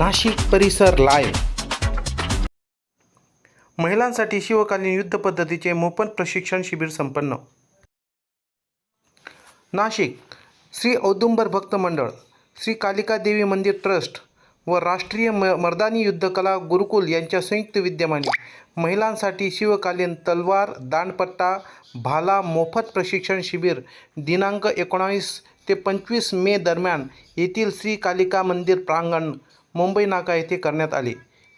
नाशिक परिसर लाईव्ह महिलांसाठी शिवकालीन युद्ध पद्धतीचे मोफत प्रशिक्षण शिबिर संपन्न. नाशिक श्री औदुंबर भक्त मंडळ श्री कालिका देवी मंदिर ट्रस्ट व राष्ट्रीय म मर्दानी युद्धकला गुरुकुल यांच्या संयुक्त विद्यमाने महिलांसाठी शिवकालीन तलवार दांडपट्टा भाला मोफत प्रशिक्षण शिबिर दिनांक एकोणावीस ते पंचवीस मे दरम्यान येथील श्री कालिका मंदिर प्रांगण मुंबई नाका येथे करण्यात आले.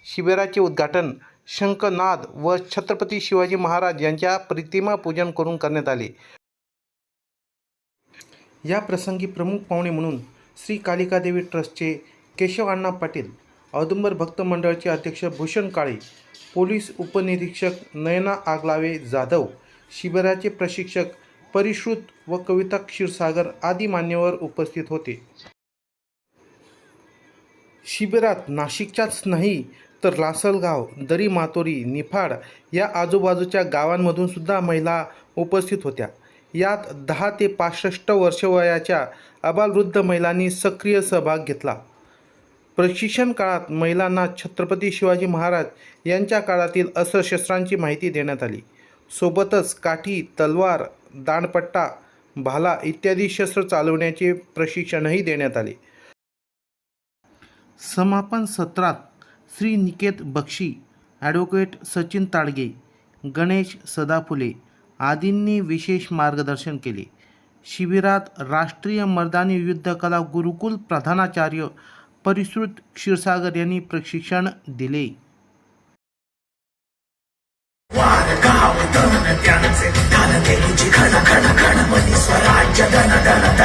शिबिराचे उद्घाटन शंखनाद व छत्रपती शिवाजी महाराज यांच्या प्रतिमा पूजन करून करण्यात आले. या प्रसंगी प्रमुख पाहुणे म्हणून श्री कालिकादेवी ट्रस्टचे केशव अण्णा पाटील औदुंबर भक्त मंडळाचे अध्यक्ष भूषण काळे पोलीस उपनिरीक्षक नयना आगलावे जाधव शिबिराचे प्रशिक्षक परिश्रुत व कविता क्षीरसागर आदी मान्यवर उपस्थित होते. शिबिरात नाशिकच्याच नाही तर लासलगाव दरी मातोरी निफाड या आजूबाजूच्या गावांमधून सुद्धा महिला उपस्थित होत्या. यात दहा ते पासष्ट वर्ष वयाच्या अबालवृद्ध महिलांनी सक्रिय सहभाग घेतला. प्रशिक्षण काळात महिलांना छत्रपती शिवाजी महाराज यांच्या काळातील अस्त्रशस्त्रांची माहिती देण्यात आली. सोबतच काठी तलवार दांडपट्टा भाला इत्यादी शस्त्र चालवण्याचे प्रशिक्षणही देण्यात आले. समापन सत्रात श्री निकेत बक्षी ॲडव्होकेट सचिन ताडगे गणेश सदाफुले आदींनी विशेष मार्गदर्शन केले. शिबिरात राष्ट्रीय मर्दानी युद्धकला गुरुकुल प्रधानाचार्य परिश्रुत क्षीरसागर यांनी प्रशिक्षण दिले.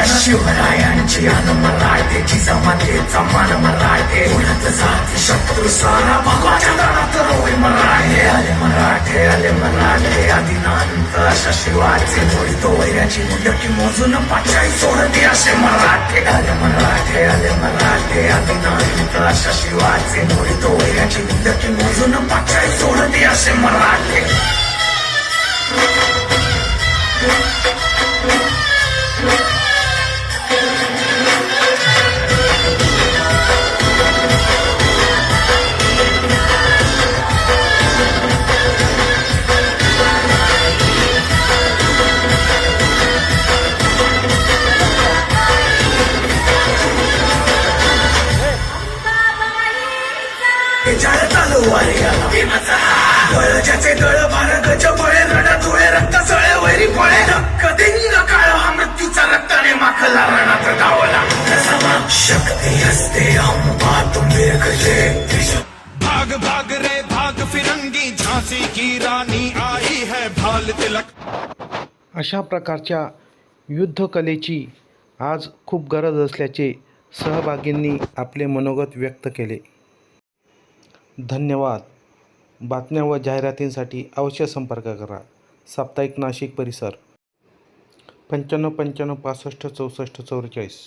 शिवरायांची अन मराठे जिजामातेचा मान मराठे उन्हात जात शत्रू सारा भगवाच्या दरात रोय मराठे. आले मराठे आले मराठे. आदिनांत अशा शिवाचे मोडतो वैराची मुंडकी मोजून पाचाई सोडते असे मराठे. आले मराठे आले मराठे. आदिनांत अशा शिवाचे मोडतो वैराची मुंडकी मोजून पाचाई सोडते असे मराठे. बार गज रड धुळे रक्त सळे वैरी पळे काळ हा मृत्यूचा रक्ताने माखला रणात शक्ती अंबा तुम्ही गजे भाग भाग रे भाग फिरंगी झांसी की राणी आई है भाल तिलक। अशा प्रकारच्या युद्धकलेची आज खूप गरज असल्याचे सहभागींनी आपले मनोगत व्यक्त केले. धन्यवाद. बातम्या व जाहिरातींसाठी अवश्य संपर्क करा. साप्ताहिक नाशिक परिसर. पंच्याण्णव पंच्याण्णव पासष्ट चौसष्ट चौवेचाळीस.